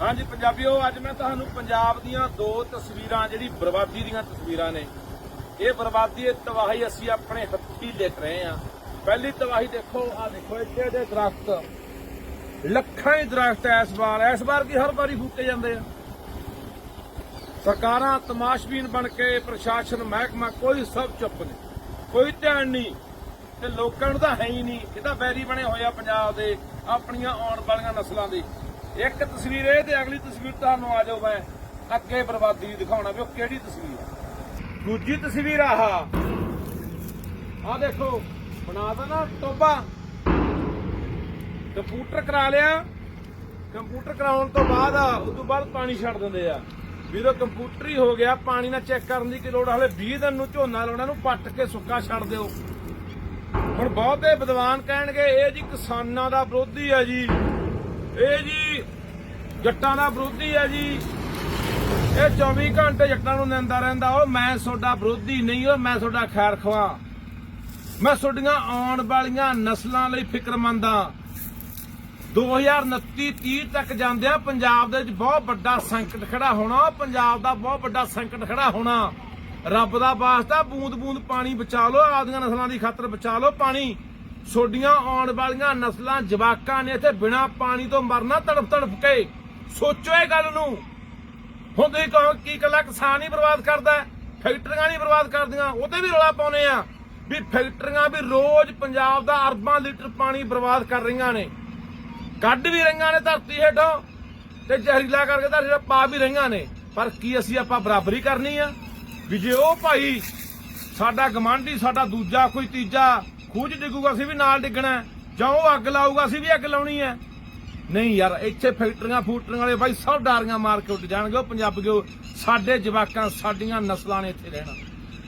ਹਾਂਜੀ, ਪੰਜਾਬੀਓ, ਅੱਜ ਮੈਂ ਤੁਹਾਨੂੰ ਪੰਜਾਬ ਦੀਆਂ ਦੋ ਤਸਵੀਰਾਂ, ਜਿਹੜੀ ਬਰਬਾਦੀ ਦੀਆਂ ਤਸਵੀਰਾਂ ਨੇ, ਇਹ ਬਰਬਾਦੀ, ਇਹ ਤਬਾਹੀ ਅਸੀਂ ਆਪਣੇ ਹੱਥੀ ਲਿਖ ਰਹੇ ਹਾਂ। ਪਹਿਲੀ ਤਬਾਹੀ ਦੇਖੋ ਆ ਦੇਖੋ, ਇੱਥੇ ਦੇ ਦਰਖਤ, ਲੱਖਾਂ ਹੀ ਦਰਖਤ ਇਸ ਵਾਰ ਇਸ ਵਾਰ ਕੀ ਹਰ ਵਾਰੀ ਫੂਕੇ ਜਾਂਦੇ ਆ। ਸਰਕਾਰਾਂ ਤਮਾਸ਼ਬੀਨ ਬਣ ਕੇ ਪ੍ਰਸ਼ਾਸਨ ਮਹਿਕਮਾ ਕੋਈ ਸਭ ਚੁੱਪ ਨੇ ਕੋਈ ਧਿਆਨ ਨਹੀਂ, ਤੇ ਲੋਕਾਂ ਨੂੰ ਤਾਂ ਹੈ ਹੀ ਨਹੀਂ ਇਹ ਤਾਂ ਵੈਰੀ ਬਣੇ ਹੋਏ ਆ ਪੰਜਾਬ ਦੇ ਆਪਣੀਆਂ ਆਉਣ ਵਾਲੀਆਂ ਨਸਲਾਂ ਦੇ। ਇੱਕ ਤਸਵੀਰ ਇਹ ਤੇ ਅਗਲੀ ਤਸਵੀਰ ਤੁਹਾਨੂੰ ਆ ਜਾਓ ਮੈਂ ਅੱਗੇ ਬਰਬਾਦੀ ਦਿਖਾਉਣਾ ਵੀ ਉਹ ਕਿਹੜੀ ਤਸਵੀਰ ਆ। ਦੂਜੀ ਤਸਵੀਰ ਆਹ। ਆ ਦੇਖੋ, ਬਣਾ ਤਾ ਟੋਬਾ। ਕੰਪਿਊਟਰ ਕਰਾ ਲਿਆ। ਕੰਪਿਊਟਰ ਕਰਾਉਣ ਤੋਂ ਬਾਅਦ ਉਸ ਤੋਂ ਬਾਅਦ ਪਾਣੀ ਛੱਡ ਦਿੰਦੇ ਆ। ਵੀਰੋ, ਕੰਪਿਊਟਰ ਹੀ ਹੋ ਗਿਆ। ਪਾਣੀ ਨਾਲ ਚੈੱਕ ਕਰਨ ਦੀ ਕੀ ਲੋੜ ਹਲੇ 20 ਦਿਨ ਨੂੰ ਝੋਨਾ ਲਾਉਣਾ ਨੂੰ ਪੱਟ ਕੇ ਸੁੱਕਾ ਛੱਡ ਦਿਓ। ਹੁਣ ਬਹੁਤੇ ਵਿਦਵਾਨ ਕਹਿਣਗੇ, ਇਹ ਜੀ ਕਿਸਾਨਾਂ ਦਾ ਵਿਰੋਧੀ ਆ ਜੀ। ਇਹ ਜੀ ਜੱਟਾਂ ਦਾ ਵਿਰੋਧੀ ਹੈ ਜੀ। ਇਹ 24 ਘੰਟੇ ਜੱਟਾਂ ਨੂੰ ਨਿੰਦਾ ਰਹਿੰਦਾ, ਉਹ ਮੈਂ ਤੁਹਾਡਾ ਵਿਰੋਧੀ ਨਹੀਂ, ਉਹ ਮੈਂ ਤੁਹਾਡਾ ਖੈਰ ਖਵਾ। ਮੈਂ ਤੁਹਾਡੀਆਂ ਆਉਣ ਵਾਲੀਆਂ ਨਸਲਾਂ ਲਈ ਫਿਕਰਮੰਦ ਹਾਂ। 2029 30 ਤੱਕ ਜਾਂਦਿਆਂ ਪੰਜਾਬ ਦੇ ਵਿੱਚ ਬਹੁਤ ਵੱਡਾ ਸੰਕਟ ਖੜਾ ਹੋਣਾ ਪੰਜਾਬ ਦਾ ਬਹੁਤ ਵੱਡਾ ਸੰਕਟ ਖੜਾ ਹੋਣਾ। ਰੱਬ ਦਾ ਵਾਸਤਾ, ਬੂੰਦ ਬੂੰਦ ਪਾਣੀ ਬਚਾ ਲਓ, ਆਪਦੀਆਂ ਨਸਲਾਂ ਦੀ ਖਾਤਰ ਬਚਾ ਲਓ ਪਾਣੀ। ਛੋਡੀਆਂ ਆਉਣ ਵਾਲੀਆਂ ਨਸਲਾਂ ਜਵਾਕਾਂ ਨੇ ਇੱਥੇ ਬਿਨਾ ਪਾਣੀ ਤੋਂ ਮਰਨਾ ਤੜਫ ਤੜਫ ਕੇ। ਸੋਚੋ ਇਹ ਗੱਲ ਨੂੰ। ਹੁਣ ਤੁਸੀਂ ਕਹੋ ਕੀ ਇਕੱਲਾ ਕਿਸਾਨ ਹੀ ਬਰਬਾਦ ਕਰਦਾ ਫੈਕਟਰੀਆਂ ਨਹੀਂ ਬਰਬਾਦ ਕਰਦੀਆਂ, ਉਹਦੇ ਵੀ ਰੌਲਾ ਪਾਉਨੇ ਆ। ਵੀ ਫੈਕਟਰੀਆਂ ਵੀ ਰੋਜ਼ ਪੰਜਾਬ ਦਾ ਅਰਬਾਂ ਲੀਟਰ ਪਾਣੀ ਬਰਬਾਦ ਕਰ ਰਹੀਆਂ ਨੇ। ਕੱਢ ਵੀ ਰਹੀਆਂ ਨੇ ਧਰਤੀ ਹੇਠੋਂ ਤੇ ਜ਼ਹਿਰੀਲਾ ਕਰਕੇ ਧਰਤੀ ਹੇਠੋਂ ਪਾ ਵੀ ਰਹੀਆਂ ਨੇ। ਪਰ ਕੀ ਅਸੀਂ ਆਪਾਂ ਬਰਾਬਰੀ ਕਰਨੀ ਆ? ਵੀ ਜੇ ਉਹ ਭਾਈ ਸਾਡਾ ਗਮਾਂਡੀ ਸਾਡਾ ਦੂਜਾ, ਕੋਈ ਤੀਜਾ ਖੂਜ ਡਿੱਗੂਗਾ, ਅਸੀਂ ਵੀ ਨਾਲ ਡਿੱਗਣਾ ਜਾਂ ਉਹ ਅੱਗ ਲਾਊਗਾ, ਅਸੀਂ ਵੀ ਅੱਗ ਲਾਉਣੀ ਹੈ। ਨਹੀਂ ਯਾਰ, ਇੱਥੇ ਫੈਕਟਰੀਆਂ ਫੂਟਰੀਆਂ ਵਾਲੇ ਬਾਈ ਸਭ ਡਾਰੀਆਂ ਮਾਰ ਕੇ ਉੱਡ ਜਾਣਗੇ। ਉਹ ਪੰਜਾਬੀਓ ਸਾਡੇ ਜਵਾਕਾਂ, ਸਾਡੀਆਂ ਨਸਲਾਂ ਨੇ ਇੱਥੇ ਰਹਿਣਾ।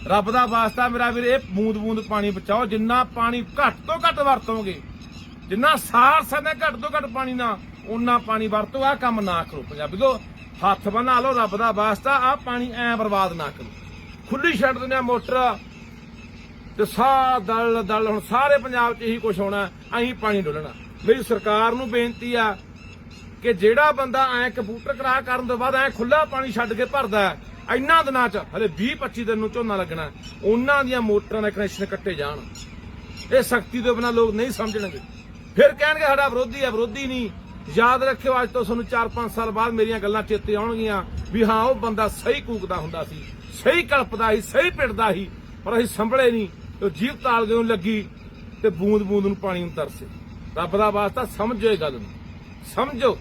ਰੱਬ ਦਾ ਵਾਸਤਾ ਮੇਰਾ ਵੀਰ, ਇਹ ਬੂੰਦ ਬੂੰਦ ਪਾਣੀ ਬਚਾਓ, ਜਿੰਨਾ ਪਾਣੀ ਘੱਟ ਤੋਂ ਘੱਟ ਵਰਤੋਗੇ, ਜਿੰਨਾ ਸਾਰ ਸਕਦੇ ਘੱਟ ਤੋਂ ਘੱਟ ਪਾਣੀ ਨਾ ਉਨਾ ਪਾਣੀ ਵਰਤੋ ਆ ਕੰਮ ਨਾ ਕਰੋ ਪੰਜਾਬੀਓ ਹੱਥ ਬਣਾ ਲਓ, ਰੱਬ ਦਾ ਵਾਸਤਾ ਆ ਪਾਣੀ ਐ ਬਰਬਾਦ ਨਾ ਕਰੋ। ਖੁੱਲੀ ਛੱਡ ਦਿੰਦੇ ਆ ਮੋਟਰ, ਤੇ ਸਾਹ ਦਲ ਦਲ, ਹੁਣ ਸਾਰੇ ਪੰਜਾਬ 'ਚ ਇਹੀ ਕੁਝ ਹੋਣਾ ਅਸੀਂ ਪਾਣੀ ਡੋਲਣਾ। ਮੇਰੀ ਸਰਕਾਰ ਨੂੰ ਬੇਨਤੀ ਆ ਕਿ ਜਿਹੜਾ ਬੰਦਾ ਐ ਕੰਪਿਊਟਰ ਕਰਾ ਕਰਨ ਤੋਂ ਬਾਅਦ ਐ ਖੁੱਲਾ ਪਾਣੀ ਛੱਡ ਕੇ ਭਰਦਾ ਹੈ, ਇੰਨਾ ਦਿਨਾਂ 'ਚ ਹਲੇ 20 25 ਦਿਨ ਨੂੰ ਝੋਨਾ ਲੱਗਣਾ ਉਹਨਾਂ ਦੀਆਂ ਮੋਟਰਾਂ ਦੇ ਕਨੈਕਸ਼ਨ ਕੱਟੇ ਜਾਣ। ਇਹ ਸਖਤੀ ਤੋਂ ਬਿਨਾਂ ਲੋਕ ਨਹੀਂ ਸਮਝਣਗੇ। ਫਿਰ ਕਹਿਣਗੇ ਸਾਡਾ ਵਿਰੋਧੀ ਹੈ ਵਿਰੋਧੀ ਨਹੀਂ। ਯਾਦ ਰੱਖਿਓ ਅੱਜ ਤੋਂ ਤੁਹਾਨੂੰ 4-5 ਸਾਲ ਬਾਅਦ ਮੇਰੀਆਂ ਗੱਲਾਂ ਚੇਤੇ ਆਉਣਗੀਆਂ ਵੀ ਹਾਂ ਉਹ ਬੰਦਾ ਸਹੀ ਕੂਕਦਾ ਹੁੰਦਾ ਸੀ ਸਹੀ ਕਲਪਦਾ ਸੀ ਸਹੀ ਪਿੱਟਦਾ ਸੀ ਪਰ ਅਸੀਂ ਸੰਭਲੇ ਨਹੀਂ। ਉਹ ਜੀਵ ਤਾਲਗੇ ਨੂੰ ਲੱਗੀ ਤੇ ਬੂੰਦ ਬੂੰਦ ਨੂੰ ਪਾਣੀ ਨੂੰ ਤਰਸੇ। ਰੱਬ ਦਾ ਵਾਸਤਾ ਸਮਝੋ ਇਹ ਗੱਲ ਨੂੰ। ਸਮਝੋ।